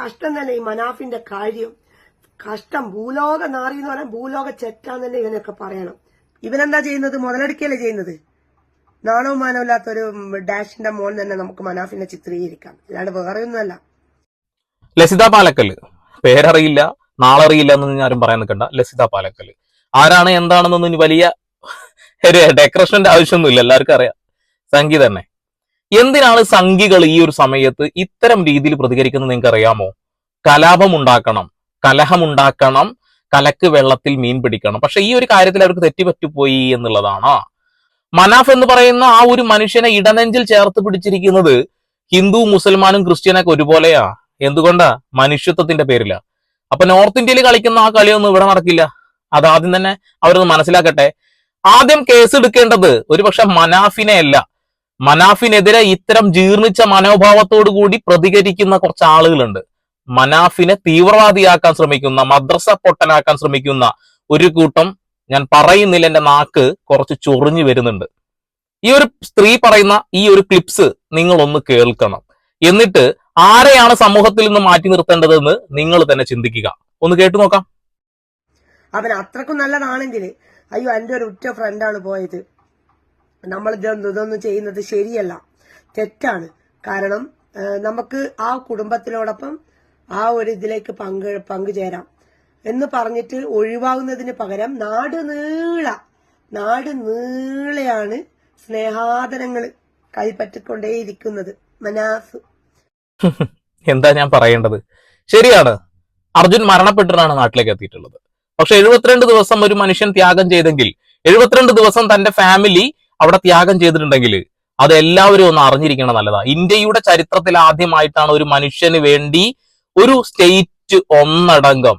കഷ്ടം തന്നെ ഈ മനാഫിന്റെ കാര്യം. കഷ്ടം ഭൂലോക നാറി എന്ന് പറയാൻ ഭൂലോക ചെറ്റാന്ന് തന്നെ ഇവനൊക്കെ പറയണം. ഇവനെന്താ ചെയ്യുന്നത്? മുതലെടുക്കല്ലേ ചെയ്യുന്നത്? നാണവും മാനവും ഒരു ഡാഷിന്റെ മോൻ തന്നെ നമുക്ക് മനാഫിനെ ചിത്രീകരിക്കാം. അല്ലാണ്ട് വേറെ ഒന്നുമല്ല ലസിത പാലക്കൽ. പേരറിയില്ല നാളറിയില്ല എന്ന് ആരും പറയാൻ നിൽക്കണ്ട. ലസിത പാലക്കൽ. ആരാണ് എന്താണെന്നൊന്നും വലിയ ഒരു ഡെക്കറേഷന്റെ ആവശ്യമൊന്നുമില്ല. എല്ലാവർക്കും അറിയാം. സംഗി തന്നെ. എന്തിനാണ് സംഘികൾ ഈ ഒരു സമയത്ത് ഇത്തരം രീതിയിൽ പ്രതികരിക്കുന്നത് നിങ്ങൾക്ക് അറിയാമോ കലാപം ഉണ്ടാക്കണം കലഹമുണ്ടാക്കണം കലക്ക് വെള്ളത്തിൽ മീൻ പിടിക്കണം. പക്ഷെ ഈ ഒരു കാര്യത്തിൽ അവർക്ക് തെറ്റുപറ്റിപ്പോയി എന്നുള്ളതാണ്. മനാഫ് എന്ന് പറയുന്ന ആ ഒരു മനുഷ്യനെ ഇടനെഞ്ചിൽ ചേർത്ത് പിടിച്ചിരിക്കുന്നത് ഹിന്ദു മുസൽമാനും ക്രിസ്ത്യനൊക്കെ ഒരുപോലെയാ. എന്തുകൊണ്ടാ? മനുഷ്യത്വത്തിന്റെ പേരില. അപ്പൊ നോർത്ത് ഇന്ത്യയിൽ കളിക്കുന്ന ആ കളിയൊന്നും ഇവിടെ നടക്കില്ല. അത് ആദ്യം തന്നെ അവരൊന്ന് മനസ്സിലാക്കട്ടെ. ആദ്യം കേസ് എടുക്കേണ്ടത് ഒരുപക്ഷെ മനാഫിനെ അല്ല മനാഫിനെതിരെ ഇത്തരം ജീർണിച്ച മനോഭാവത്തോടു കൂടി പ്രതികരിക്കുന്ന കുറച്ച് ആളുകളുണ്ട്. മനാഫിനെ തീവ്രവാദിയാക്കാൻ ശ്രമിക്കുന്ന മദ്രസ പൊട്ടനാക്കാൻ ശ്രമിക്കുന്ന ഒരു കൂട്ടം ഞാൻ പറയുന്നില്ല എന്റെ നാക്ക് കുറച്ച് ചൊറിഞ്ഞു വരുന്നുണ്ട്. ഈ ഒരു സ്ത്രീ പറയുന്ന ഈ ഒരു ക്ലിപ്സ് നിങ്ങൾ ഒന്ന് കേൾക്കണം. എന്നിട്ട് ആരെയാണ് സമൂഹത്തിൽ നിന്ന് മാറ്റി നിർത്തേണ്ടതെന്ന് നിങ്ങൾ തന്നെ ചിന്തിക്കുക. ഒന്ന് കേട്ടു നോക്കാം. അവൻ അത്രക്കും നല്ലതാണെങ്കിൽ അയ്യോ എന്റെ ഒരു ഉറ്റ ഫ്രണ്ടാണ് പോയത്. നമ്മൾ ഇതൊന്നും ചെയ്യുന്നത് ശരിയല്ല. തെറ്റാണ്. കാരണം നമുക്ക് ആ കുടുംബത്തിനോടൊപ്പം ആ ഒരു ഇതിലേക്ക് പങ്ക് പങ്കുചേരാം എന്ന് പറഞ്ഞിട്ട് ഒഴിവാകുന്നതിന് പകരം നാട് നീള നാട് നീളയാണ് സ്നേഹാദരങ്ങൾ കൈപ്പറ്റിക്കൊണ്ടേയിരിക്കുന്നത്. മനാസ് എന്താ ഞാൻ പറയേണ്ടത്? ശരിയാണ്. അർജുൻ മരണപ്പെട്ടിട്ടാണ് നാട്ടിലേക്ക് എത്തിയിട്ടുള്ളത്. പക്ഷെ എഴുപത്തിരണ്ട് ദിവസം ഒരു മനുഷ്യൻ ത്യാഗം ചെയ്തെങ്കിൽ എഴുപത്തിരണ്ട് ദിവസം തന്റെ ഫാമിലി അവിടെ ത്യാഗം ചെയ്തിട്ടുണ്ടെങ്കിൽ അത് എല്ലാവരും ഒന്ന് അറിഞ്ഞിരിക്കണം നല്ലതാ. ഇന്ത്യയുടെ ചരിത്രത്തിൽ ആദ്യമായിട്ടാണ് ഒരു മനുഷ്യന് വേണ്ടി ഒരു സ്റ്റേറ്റ് ഒന്നടങ്കം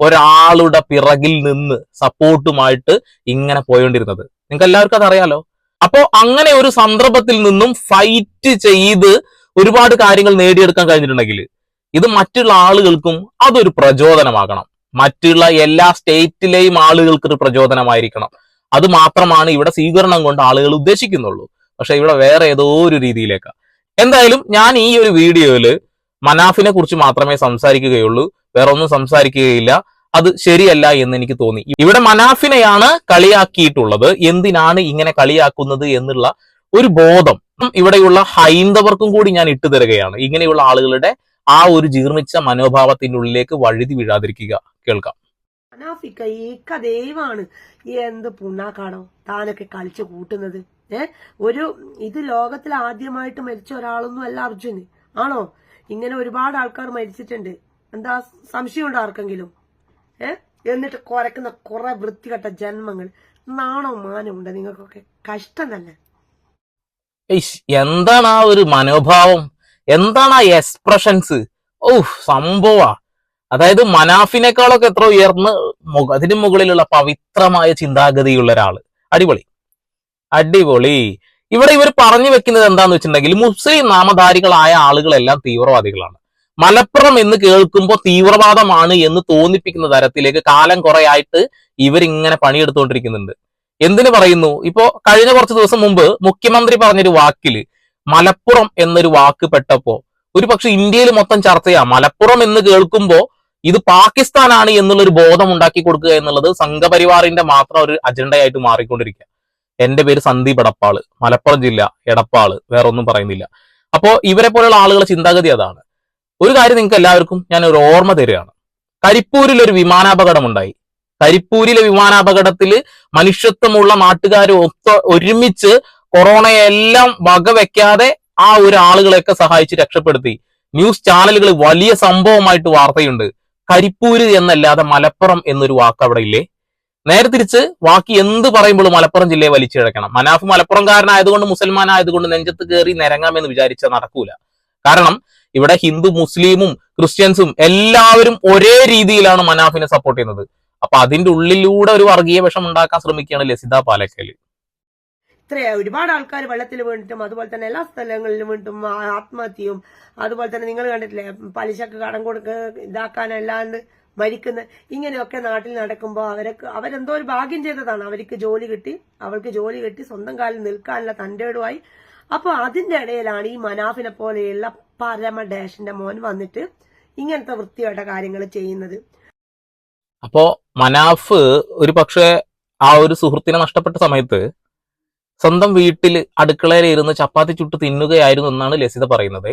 ഒരാളുടെ പിറകിൽ നിന്ന് സപ്പോർട്ടുമായിട്ട് ഇങ്ങനെ പോയോണ്ടിരുന്നത്. നിങ്ങൾക്ക് എല്ലാവർക്കും അതറിയാലോ അപ്പോ അങ്ങനെ ഒരു സന്ദർഭത്തിൽ നിന്നും ഫൈറ്റ് ചെയ്ത് ഒരുപാട് കാര്യങ്ങൾ നേടിയെടുക്കാൻ കഴിഞ്ഞിട്ടുണ്ടെങ്കിൽ ഇത് മറ്റുള്ള ആളുകൾക്കും അതൊരു പ്രചോദനമാകണം. മറ്റുള്ള എല്ലാ സ്റ്റേറ്റിലെയും ആളുകൾക്ക് ഒരു പ്രചോദനമായിരിക്കണം. അത് മാത്രമാണ് ഇവിടെ സ്വീകരണം കൊണ്ട് ആളുകൾ ഉദ്ദേശിക്കുന്നുള്ളൂ. പക്ഷെ ഇവിടെ വേറെ ഏതോ ഒരു രീതിയിലേക്കാ. എന്തായാലും ഞാൻ ഈ ഒരു വീഡിയോയിൽ മനാഫിനെ കുറിച്ച് മാത്രമേ സംസാരിക്കുകയുള്ളൂ. വേറെ ഒന്നും സംസാരിക്കുകയില്ല. അത് ശരിയല്ല എന്ന് എനിക്ക് തോന്നി. ഇവിടെ മനാഫിനെയാണ് കളിയാക്കിയിട്ടുള്ളത്. എന്തിനാണ് ഇങ്ങനെ കളിയാക്കുന്നത് എന്നുള്ള ഒരു ബോധം ഇവിടെയുള്ള ഹൈന്ദവർക്കും കൂടി ഞാൻ ഇട്ടു തരികയാണ്. ഇങ്ങനെയുള്ള ആളുകളുടെ ആ ഒരു ജീർണിച്ച മനോഭാവത്തിനുള്ളിലേക്ക് വഴുതി വീഴാതിരിക്കുക. കേൾക്കാം. അനാഫിക്ക ഈക്ക ദൈവമാണ് എന്ത് പുണ്ണാക്കാണോ താനൊക്കെ കളിച്ചു കൂട്ടുന്നത്. ഏ? ഒരു ഇത് ലോകത്തിൽ ആദ്യമായിട്ട് മരിച്ച ഒരാളൊന്നും അല്ല അർജുന്. ആണോ? ഇങ്ങനെ ഒരുപാട് ആൾക്കാർ മരിച്ചിട്ടുണ്ട്. എന്താ സംശയമുണ്ടോ ആർക്കെങ്കിലും? ഏ? എന്നിട്ട് കുരക്കുന്ന കുറെ വൃത്തികെട്ട ജന്മങ്ങൾ നാണോ മാനം ഉണ്ട് നിങ്ങൾക്കൊക്കെ? കഷ്ടം തന്നെ. എന്താണ് ആ ഒരു മനോഭാവം? എന്താണ് ആ എക്സ്പ്രഷൻസ് ഓ സംഭവാ. അതായത് മനാഫിനേക്കാളൊക്കെ എത്ര ഉയർന്ന് അതിന് മുകളിലുള്ള പവിത്രമായ ചിന്താഗതിയുള്ള ഒരാൾ. അടിപൊളി. അടിപൊളി. ഇവിടെ ഇവർ പറഞ്ഞു വെക്കുന്നത് എന്താന്ന് വെച്ചിട്ടുണ്ടെങ്കിൽ മുസ്ലിം നാമധാരികളായ ആളുകളെല്ലാം തീവ്രവാദികളാണ്. മലപ്പുറം എന്ന് കേൾക്കുമ്പോൾ തീവ്രവാദമാണ് എന്ന് തോന്നിപ്പിക്കുന്ന തരത്തിലേക്ക് കാലം കുറയായിട്ട് ഇവരിങ്ങനെ പണിയെടുത്തുകൊണ്ടിരിക്കുന്നുണ്ട് എന്തിനു പറയുന്നു? ഇപ്പോ കഴിഞ്ഞ കുറച്ച് ദിവസം മുമ്പ് മുഖ്യമന്ത്രി പറഞ്ഞൊരു വാക്കിൽ മലപ്പുറം എന്നൊരു വാക്ക് പെട്ടപ്പോ ഒരു പക്ഷെ ഇന്ത്യയിൽ മൊത്തം ചർച്ചയാ. മലപ്പുറം എന്ന് കേൾക്കുമ്പോ ഇത് പാകിസ്ഥാനാണ് എന്നുള്ള ഒരു ബോധം ഉണ്ടാക്കി കൊടുക്കുക എന്നുള്ളത് സംഘപരിവാറിന്റെ മാത്രം ഒരു അജണ്ടയായിട്ട് മാറിക്കൊണ്ടിരിക്കുക. എന്റെ പേര് സന്ദീപ് എടപ്പാൾ. മലപ്പുറം ജില്ല എടപ്പാൾ. വേറെ ഒന്നും പറയുന്നില്ല. അപ്പോ ഇവരെ പോലെയുള്ള ആളുകളുടെ ചിന്താഗതി അതാണ്. ഒരു കാര്യം നിങ്ങൾക്ക് എല്ലാവർക്കും ഞാൻ ഒരു ഓർമ്മ തരികയാണ്. കരിപ്പൂരിൽ ഒരു വിമാനാപകടം ഉണ്ടായി കരിപ്പൂരിലെ വിമാനാപകടത്തിൽ മനുഷ്യത്വമുള്ള നാട്ടുകാർ ഒത്ത ഒരുമിച്ച് കൊറോണയെല്ലാം വകവെക്കാതെ ആ ഒരു ആളുകളെയൊക്കെ സഹായിച്ച് രക്ഷപ്പെടുത്തി. ന്യൂസ് ചാനലുകൾ വലിയ സംഭവമായിട്ട് വാർത്തയുണ്ട്. കരിപ്പൂര് എന്നല്ലാതെ മലപ്പുറം എന്നൊരു വാക്ക് അവിടെ ഇല്ലേ നേരെ തിരിച്ച് വാക്ക് എന്ത് പറയുമ്പോഴും മലപ്പുറം ജില്ലയെ വലിച്ചിഴക്കണം. മനാഫ് മലപ്പുറംകാരനായതുകൊണ്ട് മുസൽമാൻ ആയതുകൊണ്ട് നെഞ്ചത്ത് കയറി നിരങ്ങാമെന്ന് വിചാരിച്ചാൽ നടക്കൂല. കാരണം ഇവിടെ ഹിന്ദു മുസ്ലിമും ക്രിസ്ത്യൻസും എല്ലാവരും ഒരേ രീതിയിലാണ് മനാഫിനെ സപ്പോർട്ട് ചെയ്യുന്നത്. അപ്പൊ അതിന്റെ ഉള്ളിലൂടെ ഒരു വർഗീയ വിഷം ഉണ്ടാക്കാൻ ശ്രമിക്കുകയാണ് ലസിത പാലക്കൽ. ഇത്ര ഒരുപാട് ആൾക്കാർ വെള്ളത്തിൽ വീണിട്ടും അതുപോലെ തന്നെ എല്ലാ സ്ഥലങ്ങളിലും വീണിട്ടും ആത്മഹത്യയും അതുപോലെ തന്നെ നിങ്ങൾ കണ്ടിട്ടില്ലേ പലിശക്ക് കടം കൊടുക്ക ഇതാക്കാനല്ലാണ്ട് മരിക്കുന്ന ഇങ്ങനെയൊക്കെ നാട്ടിൽ നടക്കുമ്പോൾ അവരൊക്കെ അവരെന്തോ ഒരു ഭാഗ്യം ചെയ്തതാണ്. അവർക്ക് ജോലി കിട്ടി അവൾക്ക് ജോലി കിട്ടി സ്വന്തം കാലിൽ നിൽക്കാനുള്ള തന്റെ ഇടമായി അപ്പോൾ അതിന്റെ ഇടയിലാണ് ഈ മനാഫിനെ പോലെയുള്ള പരമ ഡാഷിന്റെ മോൻ വന്നിട്ട് ഇങ്ങനത്തെ വൃത്തിയായിട്ട കാര്യങ്ങൾ ചെയ്യുന്നത്. അപ്പോ മനാഫ് ഒരു പക്ഷേ ആ ഒരു സുഹൃത്തിനെ നഷ്ടപ്പെട്ട സമയത്ത് സ്വന്തം വീട്ടിൽ അടുക്കളയിൽ ഇരുന്ന് ചപ്പാത്തി ചുട്ട് തിന്നുകയായിരുന്നു എന്നാണ് ലസിത പറയുന്നത്.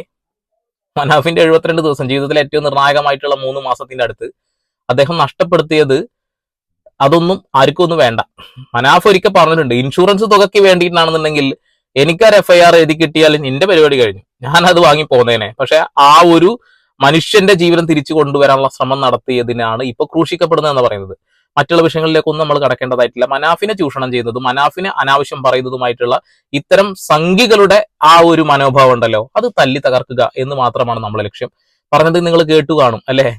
മനാഫിന്റെ എഴുപത്തിരണ്ട് ദിവസം ജീവിതത്തിലെ ഏറ്റവും നിർണായകമായിട്ടുള്ള മൂന്ന് മാസത്തിന്റെ അടുത്ത് അദ്ദേഹം നഷ്ടപ്പെടുത്തിയത് അതൊന്നും ആർക്കും ഒന്നും വേണ്ട. മനാഫ് ഒരിക്കൽ പറഞ്ഞിട്ടുണ്ട് ഇൻഷുറൻസ് തുകയ്ക്ക് വേണ്ടിയിട്ടാണെന്നുണ്ടെങ്കിൽ എനിക്കൊരു എഫ് ഐ ആർ എഴുതി കിട്ടിയാൽ നിന്റെ പരിപാടി കഴിഞ്ഞു. ഞാൻ അത് വാങ്ങി പോന്നേനെ. പക്ഷെ ആ ഒരു മനുഷ്യന്റെ ജീവൻ തിരിച്ചു കൊണ്ടുവരാനുള്ള ശ്രമം നടത്തിയതിനാണ് ഇപ്പൊ ക്രൂശിക്കപ്പെടുന്നതെന്ന് പറയുന്നത്. മറ്റുള്ള വിഷയങ്ങളിലേക്കൊന്നും നമ്മൾ കടക്കേണ്ടതായിട്ടില്ല. മനാഫിനെ ചൂഷണം ചെയ്യുന്നതും മനാഫിനെ അനാവശ്യം പറയുന്നതുമായിട്ടുള്ള ഇത്തരം സംഘികളുടെ ആ ഒരു മനോഭാവം ഉണ്ടല്ലോ അത് തല്ലി തകർക്കുക എന്ന് മാത്രമാണ് നമ്മളെ ലക്ഷ്യം. പറഞ്ഞത് നിങ്ങൾ കേട്ടു കാണും അല്ലേ?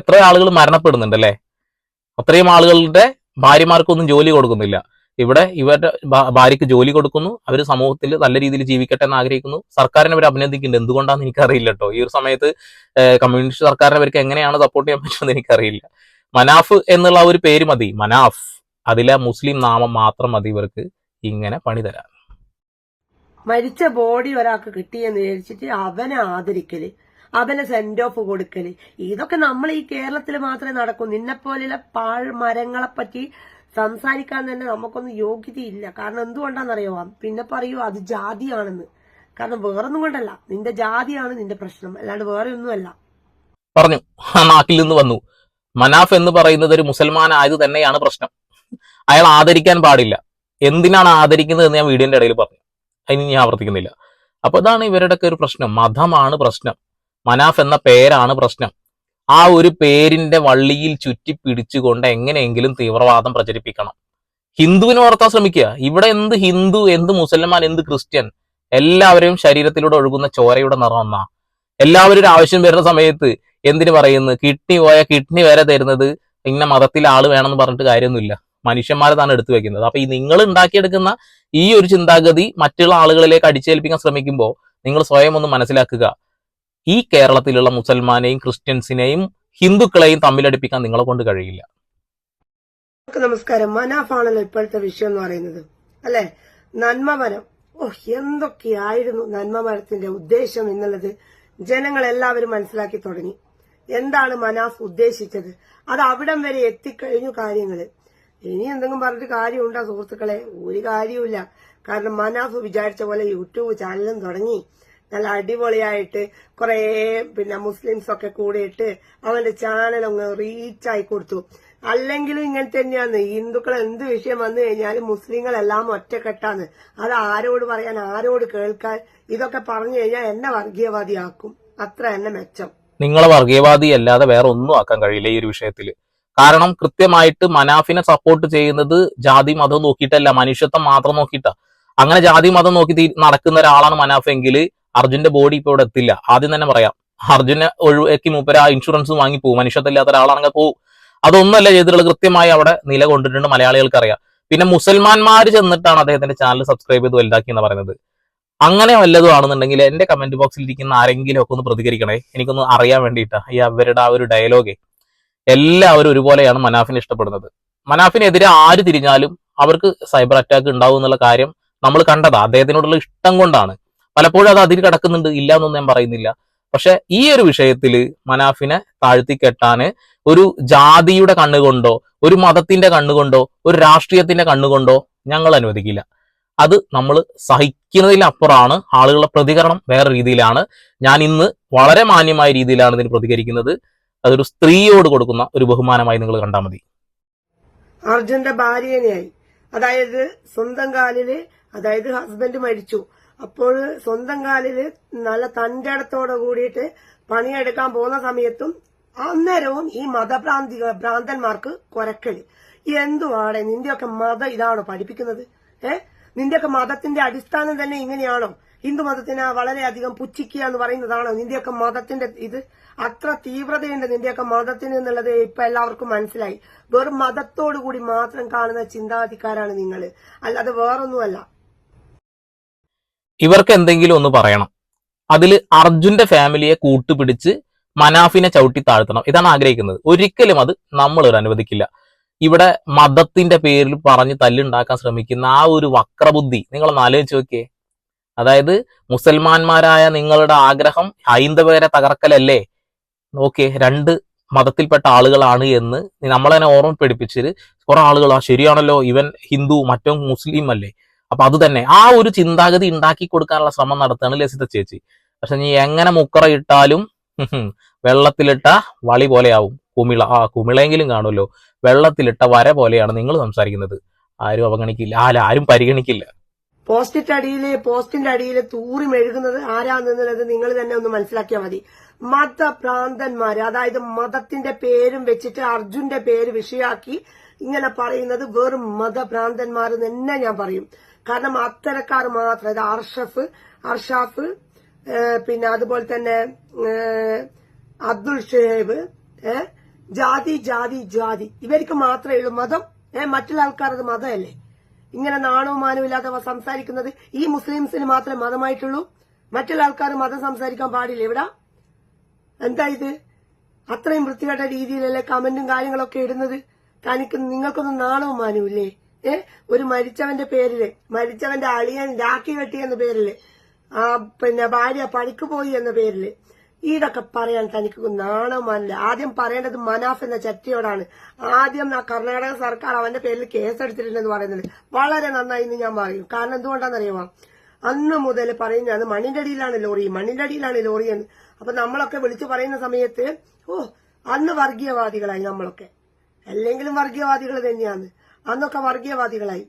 എത്ര ആളുകൾ മരണപ്പെടുന്നുണ്ട് അല്ലെ? അത്രയും ആളുകളുടെ ഭാര്യമാർക്കൊന്നും ജോലി കൊടുക്കുന്നില്ല. ഇവിടെ ഇവരുടെ ഭാര്യയ്ക്ക് ജോലി കൊടുക്കുന്നു അവർ സമൂഹത്തിൽ നല്ല രീതിയിൽ ജീവിക്കട്ടെ എന്ന് ആഗ്രഹിക്കുന്നു. സർക്കാരിനെ അവർ അഭിനന്ദിക്കുന്നുണ്ട്. എന്തുകൊണ്ടാണെന്ന് എനിക്കറിയില്ല കേട്ടോ. ഈ ഒരു സമയത്ത് കമ്മ്യൂണിസ്റ്റ് സർക്കാരിനെ അവർക്ക് എങ്ങനെയാണ് സപ്പോർട്ട് ചെയ്യാൻ പറ്റുമെന്ന് എനിക്കറിയില്ല. മനാഫ് എന്നുള്ള ഒരു പേര് മതി. മനാഫ്. അതിലെ മുസ്ലിം നാമം മാത്രം മതി ഇവർക്ക്. ഇങ്ങനെ പണി തരാൻ. മരിച്ച ബോഡി ഒരാൾക്ക് കിട്ടിയെന്ന് വിചാരിച്ചിട്ട് അവനെ ആദരിക്കൽ അവനെ സെന്റ് ഓഫ് കൊടുക്കൽ. ഇതൊക്കെ നമ്മൾ ഈ കേരളത്തിൽ മാത്രമേ നടക്കൂ. നിന്നെപ്പോലെയുള്ള പാൾ മരങ്ങളെ പറ്റി സംസാരിക്കാൻ തന്നെ നമുക്കൊന്നും യോഗ്യതയില്ല. കാരണം എന്തുകൊണ്ടാണെന്നറിയോ? പിന്നെ പറയൂ അത് ജാതിയാണെന്ന്. കാരണം വേറൊന്നും കൊണ്ടല്ല. നിന്റെ ജാതിയാണ് നിന്റെ പ്രശ്നം. അല്ലാണ്ട് വേറെ ഒന്നുമല്ല. പറഞ്ഞു. ആ നാക്കിൽ നിന്ന് വന്നു. മനാഫ് എന്ന് പറയുന്നത് ഒരു മുസൽമാൻ ആയത് തന്നെയാണ് പ്രശ്നം. അയാൾ ആദരിക്കാൻ പാടില്ല. എന്തിനാണ് ആദരിക്കുന്നത് എന്ന് ഞാൻ വീഡിയോന്റെ ഇടയിൽ പറഞ്ഞു. അതിന് ഞാൻ ആവർത്തിക്കുന്നില്ല. അപ്പൊ ഇതാണ് ഇവരുടെയൊക്കെ ഒരു പ്രശ്നം. മതമാണ് പ്രശ്നം. മനാഫ് എന്ന പേരാണ് പ്രശ്നം. ആ ഒരു പേരിന്റെ വള്ളിയിൽ ചുറ്റി പിടിച്ചുകൊണ്ട് എങ്ങനെയെങ്കിലും തീവ്രവാദം പ്രചരിപ്പിക്കണം. ഹിന്ദുവിനെ വളർത്താൻ ശ്രമിക്കുക. ഇവിടെ എന്ത് ഹിന്ദു എന്ത് മുസൽമാൻ എന്ത് ക്രിസ്ത്യൻ? എല്ലാവരെയും ശരീരത്തിലൂടെ ഒഴുകുന്ന ചോരയുടെ നിറം ഒന്നാ എല്ലാവരും ഒരു ആവശ്യം വരുന്ന സമയത്ത് എന്തിനു പറയുന്നു? കിഡ്നി പോയ കിഡ്നി വരെ തരുന്നത് ഇന്ന മതത്തിൽ ആൾ വേണമെന്ന് പറഞ്ഞിട്ട് കാര്യമൊന്നുമില്ല. മനുഷ്യന്മാരെ തന്നെ എടുത്തു വെക്കുന്നത്. അപ്പൊ ഈ നിങ്ങൾ ഉണ്ടാക്കിയെടുക്കുന്ന ഈ ഒരു ചിന്താഗതി മറ്റുള്ള ആളുകളിലേക്ക് അടിച്ചേൽപ്പിക്കാൻ ശ്രമിക്കുമ്പോൾ നിങ്ങൾ സ്വയം ഒന്ന് മനസ്സിലാക്കുക. ഈ കേരളത്തിലുള്ള മുസൽമാനെയും ക്രിസ്ത്യൻസിനെയും ഹിന്ദുക്കളെയും തമ്മിലടിപ്പിക്കാൻ നിങ്ങളെ കൊണ്ട് കഴിയില്ല. നമസ്കാരം. മനാഫാണല്ലോ ഇപ്പോഴത്തെ വിഷയം എന്ന് പറയുന്നത്. അല്ലെ? നന്മമരം ഓ എന്തൊക്കെയായിരുന്നു നന്മമരത്തിന്റെ ഉദ്ദേശം എന്നുള്ളത് ജനങ്ങൾ എല്ലാവരും മനസ്സിലാക്കി തുടങ്ങി. എന്താണ് മനാഫ് ഉദ്ദേശിച്ചത്? അത് അവിടം വരെ എത്തിക്കഴിഞ്ഞു കാര്യങ്ങൾ ഇനി എന്തെങ്കിലും പറഞ്ഞിട്ട് കാര്യമുണ്ടോ സുഹൃത്തുക്കളെ? ഒരു കാര്യമില്ല കാരണം മനാഫ് വിചാരിച്ച പോലെ യൂട്യൂബ് ചാനലും തുടങ്ങി. നല്ല അടിപൊളിയായിട്ട് കുറേ പിന്നെ മുസ്ലിംസ് ഒക്കെ കൂടിയിട്ട് അവന്റെ ചാനൽ അങ്ങ് റീച്ചായി കൊടുത്തു. അല്ലെങ്കിലും ഇങ്ങനെ തന്നെയാണ്. ഹിന്ദുക്കൾ എന്ത് വിഷയം വന്നു കഴിഞ്ഞാലും മുസ്ലിങ്ങളെല്ലാം ഒറ്റക്കെട്ടാണ്. അത് ആരോട് പറയാൻ ആരോട് കേൾക്കാൻ ഇതൊക്കെ പറഞ്ഞു കഴിഞ്ഞാൽ എന്നെ വർഗീയവാദിയാക്കും. അത്ര എന്നെ മെച്ചം. നിങ്ങളെ വർഗീയവാദി അല്ലാതെ വേറെ ഒന്നും ആക്കാൻ കഴിയില്ല ഈ ഒരു വിഷയത്തിൽ കാരണം കൃത്യമായിട്ട് മനാഫിനെ സപ്പോർട്ട് ചെയ്യുന്നത് ജാതി മതം നോക്കിയിട്ടല്ല. മനുഷ്യത്വം മാത്രം നോക്കിയിട്ടാ. അങ്ങനെ ജാതി മതം നോക്കി നടക്കുന്ന ഒരാളാണ് മനാഫ് എങ്കിൽ അർജുന്റെ ബോഡി ഇപ്പൊ ഇവിടെ എത്തില്ല. ആദ്യം തന്നെ പറയാം. അർജുനെ ഒഴിവാക്കി മൂപ്പര ഇൻഷുറൻസ് വാങ്ങി പോകും മനുഷ്യത്വം ഇല്ലാത്ത ഒരാളാണെങ്കിൽ പോകും അതൊന്നുമല്ല ചെയ്തിട്ടുള്ളത്. കൃത്യമായി അവിടെ നിലകൊണ്ടിട്ടുണ്ട് മലയാളികൾക്ക് അറിയാം പിന്നെ മുസൽമാന്മാര് ചെന്നിട്ടാണ് അദ്ദേഹത്തിന്റെ ചാനൽ സബ്സ്ക്രൈബ് ചെയ്ത് വലുതാക്കി എന്ന് പറയുന്നത്. അങ്ങനെ വല്ലതും ആണെന്നുണ്ടെങ്കിൽ എന്റെ കമന്റ് ബോക്സിൽ ഇരിക്കുന്ന ആരെങ്കിലും ഒക്കെ ഒന്ന് പ്രതികരിക്കണേ. എനിക്കൊന്ന് അറിയാൻ വേണ്ടിയിട്ടാ ഈ അവരുടെ ആ ഒരു ഡയലോഗേ എല്ലാവരും ഒരുപോലെയാണ് മനാഫിനെ ഇഷ്ടപ്പെടുന്നത്. മനാഫിനെതിരെ ആര് തിരിഞ്ഞാലും അവർക്ക് സൈബർ അറ്റാക്ക് ഉണ്ടാവും എന്നുള്ള കാര്യം നമ്മൾ കണ്ടതാ. അദ്ദേഹത്തിനോടുള്ള ഇഷ്ടം കൊണ്ടാണ്. പലപ്പോഴും അത് അതിൽ കിടക്കുന്നുണ്ട്. ഇല്ല എന്നൊന്നും ഞാൻ പറയുന്നില്ല. പക്ഷെ ഈ ഒരു വിഷയത്തിൽ മനാഫിനെ താഴ്ത്തി കെട്ടാന് ഒരു ജാതിയുടെ കണ്ണുകൊണ്ടോ ഒരു മതത്തിന്റെ കണ്ണുകൊണ്ടോ ഒരു രാഷ്ട്രീയത്തിന്റെ കണ്ണുകൊണ്ടോ ഞങ്ങൾ അനുവദിക്കില്ല. അത് നമ്മൾ സഹിക്കുന്നതിലപ്പുറമാണ് ആളുകളുടെ പ്രതികരണം വേറെ രീതിയിലാണ്. ഞാൻ ഇന്ന് വളരെ മാന്യമായ രീതിയിലാണ് ഇതിന് പ്രതികരിക്കുന്നത്. അതൊരു സ്ത്രീയോട് കൊടുക്കുന്ന ഒരു ബഹുമാനമായി നിങ്ങൾ കണ്ടാൽ മതി. അർജുന്റെ ഭാര്യനെയായി അതായത് സ്വന്തം കാലിൽ അതായത് ഹസ്ബൻഡ് മരിച്ചു. അപ്പോൾ സ്വന്തം കാലിൽ നല്ല തന്റെ ഇടത്തോടെ കൂടിയിട്ട് പണിയെടുക്കാൻ പോകുന്ന സമയത്തും അന്നേരവും ഈ മതഭ്രാന്തി ഭ്രാന്തന്മാർക്ക് കൊരക്കൽ. എന്തുവാടെ? നിന്റെയൊക്കെ മതം ഇതാണോ പഠിപ്പിക്കുന്നത്? ഏ? നിന്റെയൊക്കെ മതത്തിന്റെ അടിസ്ഥാനം തന്നെ ഇങ്ങനെയാണോ. ഹിന്ദു മതത്തിനെ വളരെയധികം പുച്ഛിക്കുക എന്ന് പറയുന്നതാണോ നിന്റെയൊക്കെ മതത്തിന്റെ ഇത്. അത്ര തീവ്രതയുണ്ട് നിന്റെയൊക്കെ മതത്തിന് എന്നുള്ളത് ഇപ്പൊ എല്ലാവർക്കും മനസ്സിലായി. വെറും മതത്തോടുകൂടി മാത്രം കാണുന്ന ചിന്താധികാരാണ് നിങ്ങൾ. അല്ലാതെ വേറൊന്നുമല്ല. ഇവർക്ക് എന്തെങ്കിലും ഒന്ന് പറയണം. അതിൽ അർജുന്റെ ഫാമിലിയെ കൂട്ടുപിടിച്ച് മനാഫിനെ ചവിട്ടി താഴ്ത്തണം. ഇതാണ് ആഗ്രഹിക്കുന്നത്. ഒരിക്കലും അത് നമ്മൾ ഒരു അനുവദിക്കില്ല. ഇവിടെ മതത്തിന്റെ പേരിൽ പറഞ്ഞ് തല്ലുണ്ടാക്കാൻ ശ്രമിക്കുന്ന ആ ഒരു വക്രബുദ്ധി നിങ്ങളൊന്ന് ആലോചിച്ച് നോക്കിയേ. അതായത് മുസൽമാന്മാരായ നിങ്ങളുടെ ആഗ്രഹം ഹൈന്ദവരെ തകർക്കലല്ലേ? ഓക്കെ രണ്ട് മതത്തിൽപ്പെട്ട ആളുകളാണ് എന്ന് നമ്മളതിനെ ഓർമ്മപ്പെടുപ്പിച്ചത് കുറെ ആളുകൾ ആ ശരിയാണല്ലോ ഇവൻ ഹിന്ദു മറ്റോ മുസ്ലിം അല്ലേ? അപ്പൊ അത് തന്നെ. ആ ഒരു ചിന്താഗതി ഉണ്ടാക്കി കൊടുക്കാനുള്ള ശ്രമം നടത്തുകയാണ് ലസിത ചേച്ചി. പക്ഷെ നീ എങ്ങനെ മുക്കറ ഇട്ടാലും വെള്ളത്തിലിട്ട വളി പോലെയാവും. കുമിള ആ കുമിളയെങ്കിലും കാണുമല്ലോ. വെള്ളത്തിലിട്ട വര പോലെയാണ് നിങ്ങൾ സംസാരിക്കുന്നത്. ആരും അവഗണിക്കില്ല. അല്ല ആരും പരിഗണിക്കില്ല. പോസ്റ്റിന്റെ അടിയിൽ പോസ്റ്റിന്റെ അടിയിൽ തൂറി മെഴുകുന്നത് ആരാന്നുള്ളത് നിങ്ങൾ തന്നെ ഒന്ന് മനസ്സിലാക്കിയാൽ മതി. മതഭ്രാന്തന്മാര് അതായത് മതത്തിന്റെ പേരും വെച്ചിട്ട് അർജുന്റെ പേര് വിഷയാക്കി ഇങ്ങനെ പറയുന്നത് വെറും മതഭ്രാന്തന്മാർ തന്നെ ഞാൻ പറയും. കാരണം അത്തരക്കാർ മാത്രം അർഷഫ് അർഷാഫ് പിന്നെ അതുപോലെ തന്നെ അബ്ദുൾ ഷേബ് ഏ? ജാതി ജാതി ജാതി. ഇവർക്ക് മാത്രമേ ഉള്ളൂ മതം. ഏഹ് മറ്റുള്ള ആൾക്കാർ അത് മതമല്ലേ? ഇങ്ങനെ നാണവും മാനവും ഇല്ലാതെ സംസാരിക്കുന്നത് ഈ മുസ്ലിംസിന് മാത്രമേ മതമായിട്ടുള്ളൂ. മറ്റുള്ള ആൾക്കാർ മതം സംസാരിക്കാൻ പാടില്ല. ഇവിടെ എന്താ ഇത്? അത്രയും വൃത്തികെട്ട രീതിയിലല്ലേ കമന്റും കാര്യങ്ങളൊക്കെ ഇടുന്നത്? തനിക്ക് നിങ്ങൾക്കൊന്നും നാണവും മാനവും ഏ? ഒരു മരിച്ചവന്റെ പേരിൽ മരിച്ചവന്റെ അളിയൻ രാഖി കെട്ടി എന്ന പേരിൽ ആ പിന്നെ ഭാര്യ പണിക്ക് പോയി എന്ന പേരിൽ ഇതൊക്കെ പറയാൻ തനിക്ക് നാണമല്ല ആദ്യം പറയേണ്ടത് മനാഫ് എന്ന ചട്ടിയോടാണ് ആദ്യം കർണാടക സർക്കാർ അവന്റെ പേരിൽ കേസെടുത്തിട്ടുണ്ടെന്ന് പറയുന്നത് വളരെ നന്നായി എന്ന് ഞാൻ പറയും. കാരണം എന്തുകൊണ്ടാണെന്നറിയുമോ? അന്ന് മുതൽ പറയുന്നത് മണ്ണിന്റെ അടിയിലാണ് ലോറി. മണ്ണിന്റെ അടിയിലാണ് ലോറി എന്ന്. അപ്പൊ നമ്മളൊക്കെ വിളിച്ചു പറയുന്ന സമയത്ത് ഓ അന്ന് വർഗീയവാദികളായി നമ്മളൊക്കെ. അല്ലെങ്കിലും വർഗീയവാദികൾ തന്നെയാണ്. അന്നൊക്കെ വർഗീയവാദികളായി.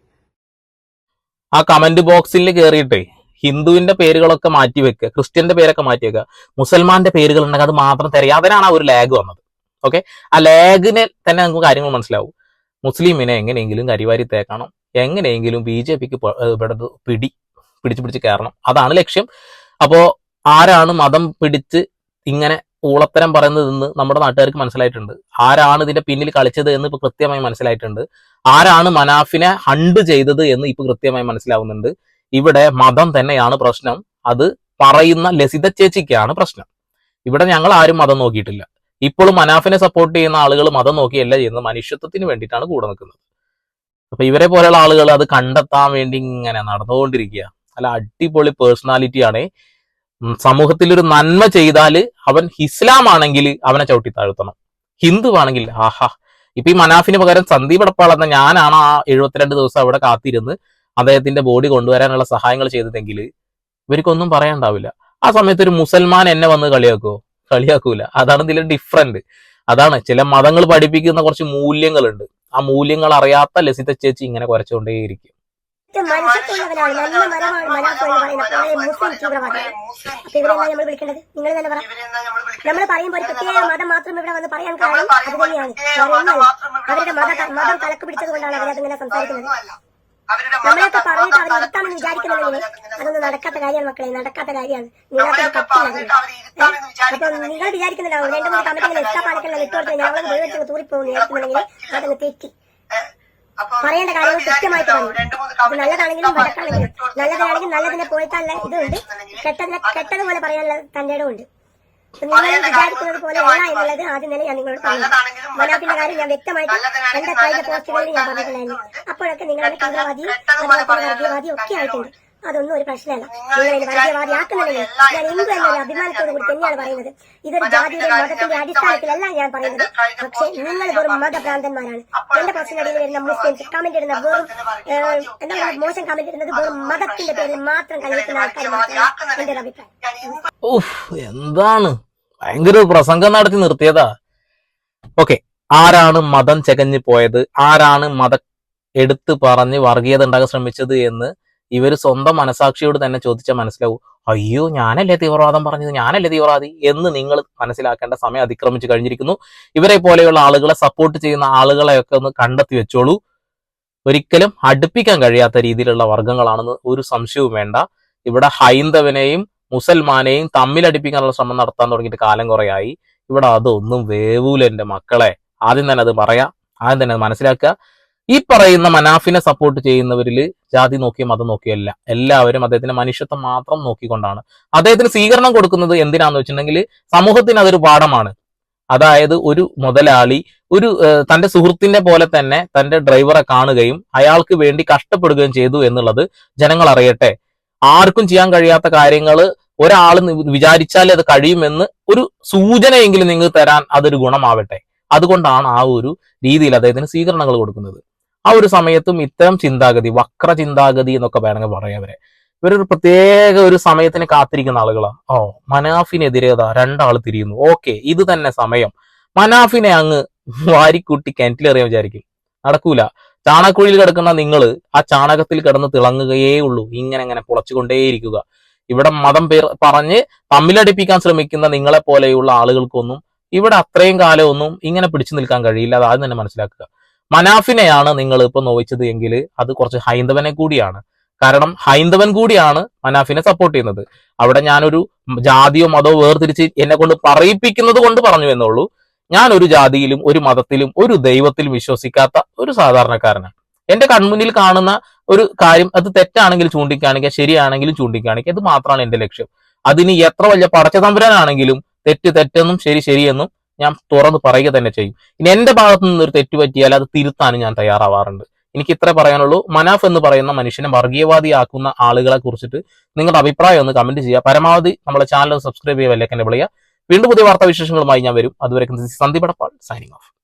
ആ കമന്റ് ബോക്സിൽ കയറിയിട്ട് ഹിന്ദുവിന്റെ പേരുകളൊക്കെ മാറ്റി വെക്കുക ക്രിസ്ത്യന്റെ പേരൊക്കെ മാറ്റി വെക്കുക മുസൽമാന്റെ പേരുകൾ ഉണ്ടെങ്കിൽ അത് മാത്രം തിരയുക അതിനാണ് ആ ഒരു ലാഗ് വന്നത്. ഓക്കെ ആ ലാഗിനെ തന്നെ നമുക്ക് കാര്യങ്ങൾ മനസ്സിലാവും. മുസ്ലിമിനെ എങ്ങനെയെങ്കിലും കരിവാരി തേക്കണം. എങ്ങനെയെങ്കിലും ബി ജെ പിക്ക് ഇവിടെ പിടി പിടിച്ചു പിടിച്ച് കയറണം. അതാണ് ലക്ഷ്യം. അപ്പോൾ ആരാണ് മതം പിടിച്ച് ഇങ്ങനെ ഊളത്തരം പറയുന്നതെന്ന് നമ്മുടെ നാട്ടുകാർക്ക് മനസ്സിലായിട്ടുണ്ട്. ആരാണ് ഇതിന്റെ പിന്നിൽ കളിച്ചത് എന്ന് ഇപ്പൊ കൃത്യമായി മനസ്സിലായിട്ടുണ്ട്. ആരാണ് മനാഫിനെ ഹണ്ട് ചെയ്തത് എന്ന് ഇപ്പൊ കൃത്യമായി മനസ്സിലാവുന്നുണ്ട്. ഇവിടെ മതം തന്നെയാണ് പ്രശ്നം. അത് പറയുന്ന ലസിത ചേച്ചിക്കാണ് പ്രശ്നം. ഇവിടെ ഞങ്ങൾ ആരും മതം നോക്കിയിട്ടില്ല. ഇപ്പോഴും മനാഫിനെ സപ്പോർട്ട് ചെയ്യുന്ന ആളുകൾ മതം നോക്കിയല്ല ചെയ്യുന്നത്. മനുഷ്യത്വത്തിന് വേണ്ടിയിട്ടാണ് കൂടെ നിൽക്കുന്നത്. അപ്പൊ ഇവരെ പോലെയുള്ള ആളുകൾ അത് കണ്ടെത്താൻ വേണ്ടി ഇങ്ങനെ നടന്നുകൊണ്ടിരിക്കുക. അല്ല അടിപൊളി പേഴ്സണാലിറ്റി ആണ്. സമൂഹത്തിൽ ഒരു നന്മ ചെയ്താൽ അവൻ ഇസ്ലാം ആണെങ്കിൽ അവനെ ചവിട്ടി താഴ്ത്തണം. ഹിന്ദു ആണെങ്കിൽ ആഹാ. ഇപ്പൊ ഈ മനാഫിന് പകരം സന്ദീപ് അടപ്പാൾ എന്ന ഞാനാണ് ആ എഴുപത്തിരണ്ട് ദിവസം അവിടെ കാത്തിരുന്ന് അദ്ദേഹത്തിന്റെ ബോഡി കൊണ്ടുവരാനുള്ള സഹായങ്ങൾ ചെയ്തതെങ്കിൽ ഇവർക്കൊന്നും പറയാണ്ടാവില്ല ആ സമയത്ത് ഒരു മുസൽമാൻ എന്നെ വന്ന് കളിയാക്കുവോ? കളിയാക്കൂല. അതാണ് ഇതിൽ ഡിഫറെന്റ് അതാണ് ചില മതങ്ങൾ പഠിപ്പിക്കുന്ന കുറച്ച് മൂല്യങ്ങളുണ്ട്. ആ മൂല്യങ്ങൾ അറിയാത്ത ലസിത ചേച്ചി ഇങ്ങനെ കുറച്ചുകൊണ്ടേയിരിക്കും നല്ല നമ്മൾ വിളിക്കേണ്ടത്? നിങ്ങൾ പറ. നമ്മൾ മാത്രം ഇവിടെ വന്ന് പറയാൻ കാരണം അവരുടെ മത മതം കലക്ക് പിടിച്ചത് കൊണ്ടാണ് അവരതിങ്ങനെ സംസാരിക്കുന്നത്. നമ്മളൊക്കെ പറഞ്ഞിട്ട് അവർ ഇരുത്താമെന്ന് വിചാരിക്കുന്നുണ്ടെങ്കിൽ അതൊന്നും നടക്കാത്ത കാര്യമാണ് മക്കളെ നടക്കാത്ത കാര്യമാണ്. പറ്റില്ല അപ്പൊ നിങ്ങൾ വിചാരിക്കുന്നുണ്ടാവും രണ്ടു മൂന്ന് കമ്മിറ്റികൾ എക്സ്ട്രാ പാലക്കെല്ലാം ഇട്ട് ഞങ്ങൾ ഞങ്ങൾ ഉപയോഗിച്ച് തൂറിപ്പോകും വിചാരിക്കുന്നുണ്ടെങ്കിൽ അതങ്ങ് തെറ്റി. പറയേണ്ട കാര്യങ്ങൾ കൃത്യമായിട്ട് പറഞ്ഞു. നല്ലതാണെങ്കിലും വഴക്കാണെങ്കിലും നല്ലതാണെങ്കിൽ നല്ലതിനെ പോയിട്ടല്ല ഇതുണ്ട്. കെട്ടതിനെ കെട്ടതുപോലെ പറയാനുള്ള തന്റെ ഇടമുണ്ട് നിങ്ങൾ വിചാരിക്കുന്നത് പോലെ അല്ല എന്നുള്ളത് ആദ്യം തന്നെ ഞാൻ നിങ്ങളോട് പറഞ്ഞു മനാഫിന്റെ കാര്യം ഞാൻ വ്യക്തമായിട്ട് എന്റെ കഴിഞ്ഞ പോസ്റ്റുകളിൽ ഞാൻ പറഞ്ഞിട്ടുണ്ടായിരുന്നു അപ്പോഴൊക്കെ നിങ്ങൾ തീവ്രവാദിയും തീവ്രവാദി അതുപോലെ ഒക്കെ ആയിട്ടുണ്ട്. അതൊന്നും ഒരു പ്രശ്നമല്ല. നിങ്ങൾ എന്നെ വർഗീയവാദി ആക്കുന്നുണ്ടെങ്കിൽ ഞാൻ ഹിന്ദു എന്നൊരു അഭിമാനത്തോടു കൂടി തന്നെയാണ് പറയുന്നത്. ഇതൊരു ജാതിയുടെ മതത്തിന്റെ അടിസ്ഥാനത്തിലല്ല ഞാൻ പറയുന്നത്. പക്ഷെ നിങ്ങൾ വെറും മതഭ്രാന്തന്മാരാണ്. എന്റെ പ്രശ്നത്തിൽ വരുന്ന മുസ്ലിംസ് കമന്റ് ഇടുന്ന വെറും എന്താ പറയുക മോശം കമന്റ് ഇടുന്നത് വെറും മതത്തിന്റെ പേരിൽ മാത്രം കളിക്കുന്ന ആൾക്കാരാണ് മാത്രമാണ് എന്റെ ഒരു അഭിപ്രായം. ഉഫ് എന്താണ്? ഭയങ്കര ഒരു പ്രസംഗം നടത്തി നിർത്തിയതാ. ഓക്കെ ആരാണ് മതം ചകഞ്ഞു പോയത്? ആരാണ് മത എടുത്തു പറഞ്ഞ് വർഗീയത ഉണ്ടാക്കാൻ ശ്രമിച്ചത് എന്ന് ഇവർ സ്വന്തം മനസാക്ഷിയോട് തന്നെ ചോദിച്ചാൽ മനസ്സിലാവും അയ്യോ ഞാനല്ലേ തീവ്രവാദം പറഞ്ഞത്? ഞാനല്ലേ തീവ്രവാദി? എന്ന് നിങ്ങൾ മനസ്സിലാക്കേണ്ട സമയം അതിക്രമിച്ചു കഴിഞ്ഞിരിക്കുന്നു. ഇവരെ പോലെയുള്ള ആളുകളെ സപ്പോർട്ട് ചെയ്യുന്ന ആളുകളെയൊക്കെ ഒന്ന് കണ്ടെത്തി വെച്ചോളൂ. ഒരിക്കലും അടുപ്പിക്കാൻ കഴിയാത്ത രീതിയിലുള്ള വർഗങ്ങളാണെന്ന് ഒരു സംശയവും വേണ്ട. ഇവിടെ ഹൈന്ദവനെയും മുസൽമാനെയും തമ്മിലടിപ്പിക്കാനുള്ള ശ്രമം നടത്താൻ തുടങ്ങിയിട്ട് കാലം കുറയായി. ഇവിടെ അതൊന്നും വേവൂല എന്റെ മക്കളെ. ആദ്യം തന്നെ അത് പറയാം. ആദ്യം തന്നെ അത് മനസ്സിലാക്കുക. ഈ പറയുന്ന മനാഫിനെ സപ്പോർട്ട് ചെയ്യുന്നവരിൽ ജാതി നോക്കിയോ മതം നോക്കിയല്ല എല്ലാവരും അദ്ദേഹത്തിന്റെ മനുഷ്യത്വം മാത്രം നോക്കിക്കൊണ്ടാണ്. അദ്ദേഹത്തിന് സ്വീകരണം കൊടുക്കുന്നത് എന്തിനാന്ന് വെച്ചിട്ടുണ്ടെങ്കിൽ സമൂഹത്തിന് അതൊരു പാഠമാണ്. അതായത് ഒരു മുതലാളി ഒരു തന്റെ സുഹൃത്തിന്റെ പോലെ തന്നെ തന്റെ ഡ്രൈവറെ കാണുകയും അയാൾക്ക് വേണ്ടി കഷ്ടപ്പെടുകയും ചെയ്തു എന്നുള്ളത് ജനങ്ങൾ അറിയട്ടെ. ആർക്കും ചെയ്യാൻ കഴിയാത്ത കാര്യങ്ങൾ ഒരാൾ വിചാരിച്ചാലേ അത് കഴിയുമെന്ന് ഒരു സൂചനയെങ്കിലും നിങ്ങൾക്ക് തരാൻ അതൊരു ഗുണമാവട്ടെ. അതുകൊണ്ടാണ് ആ ഒരു രീതിയിൽ അദ്ദേഹത്തിന് സ്വീകരണങ്ങൾ കൊടുക്കുന്നത്. ആ ഒരു സമയത്തും ഇത്തരം ചിന്താഗതി വക്ര ചിന്താഗതി എന്നൊക്കെ വേണമെങ്കിൽ പറയാം അവരെ ഇവരൊരു പ്രത്യേക ഒരു സമയത്തിന് കാത്തിരിക്കുന്ന ആളുകളാണ് ഓ മനാഫിനെതിരെ അതാ രണ്ടാൾ തിരിയുന്നു. ഓക്കെ ഇത് തന്നെ സമയം. മനാഫിനെ അങ്ങ് വാരിക്കൂട്ടി കിണറ്റിലെറിയാൻ വിചാരിക്കും. നടക്കൂല. ചാണകക്കുഴിയിൽ കിടക്കുന്ന നിങ്ങൾ ആ ചാണകത്തിൽ കിടന്ന് തിളങ്ങുകയേ ഉള്ളൂ. ഇങ്ങനെ ഇങ്ങനെ പൊളച്ചുകൊണ്ടേയിരിക്കുക. ഇവിടെ മതം പേർ പറഞ്ഞ് തമ്മിലടിപ്പിക്കാൻ ശ്രമിക്കുന്ന നിങ്ങളെ പോലെയുള്ള ആളുകൾക്കൊന്നും ഇവിടെ അത്രയും കാലമൊന്നും ഇങ്ങനെ പിടിച്ചു നിൽക്കാൻ കഴിയില്ല. അത് ആദ്യം തന്നെ മനസ്സിലാക്കുക. മനാഫിനെയാണ് നിങ്ങൾ ഇപ്പൊ നോവിച്ചത് എങ്കിൽ അത് കുറച്ച് ഹൈന്ദവനെ കൂടിയാണ്. കാരണം ഹൈന്ദവൻ കൂടിയാണ് മനാഫിനെ സപ്പോർട്ട് ചെയ്യുന്നത്. അവിടെ ഞാനൊരു ജാതിയോ മതമോ വേർതിരിച്ച് എന്നെ കൊണ്ട് പറയിപ്പിക്കുന്നത് കൊണ്ട് പറഞ്ഞു എന്നുള്ളൂ ഞാൻ ഒരു ജാതിയിലും ഒരു മതത്തിലും ഒരു ദൈവത്തിലും വിശ്വസിക്കാത്ത ഒരു സാധാരണക്കാരനാണ്. എന്റെ കൺമുന്നിൽ കാണുന്ന ഒരു കാര്യം അത് തെറ്റാണെങ്കിൽ ചൂണ്ടിക്കാണിക്കുക ശരിയാണെങ്കിലും ചൂണ്ടിക്കാണിക്കുക. ഇത് മാത്രമാണ് എന്റെ ലക്ഷ്യം. അതിന് എത്ര വലിയ പടച്ച തമ്പുരാനാണെങ്കിലും തെറ്റ് തെറ്റെന്നും ശരി ശരിയെന്നും ഞാൻ തുറന്ന് പറയുക തന്നെ ചെയ്യും. ഇനി എന്റെ ഭാഗത്തു നിന്ന് ഒരു തെറ്റ് പറ്റിയാൽ അത് തിരുത്താനും ഞാൻ തയ്യാറാവാറുണ്ട്. എനിക്ക് ഇത്രേ പറയാനുള്ളൂ. മനാഫ് എന്ന് പറയുന്ന മനുഷ്യനെ വർഗീയവാദിയാക്കുന്ന ആളുകളെ കുറിച്ചിട്ട് നിങ്ങളുടെ അഭിപ്രായം ഒന്ന് കമന്റ് ചെയ്യുക. പരമാവധി നമ്മളെ ചാനൽ സബ്സ്ക്രൈബ് ചെയ്യുക വിളിക്കുക. വീണ്ടും പുതിയ വാർത്താ വിശേഷങ്ങളുമായി ഞാൻ വരും. അതുവരെ സന്ദീപ് അടപ്പാൾ സൈനിങ് ഓഫ്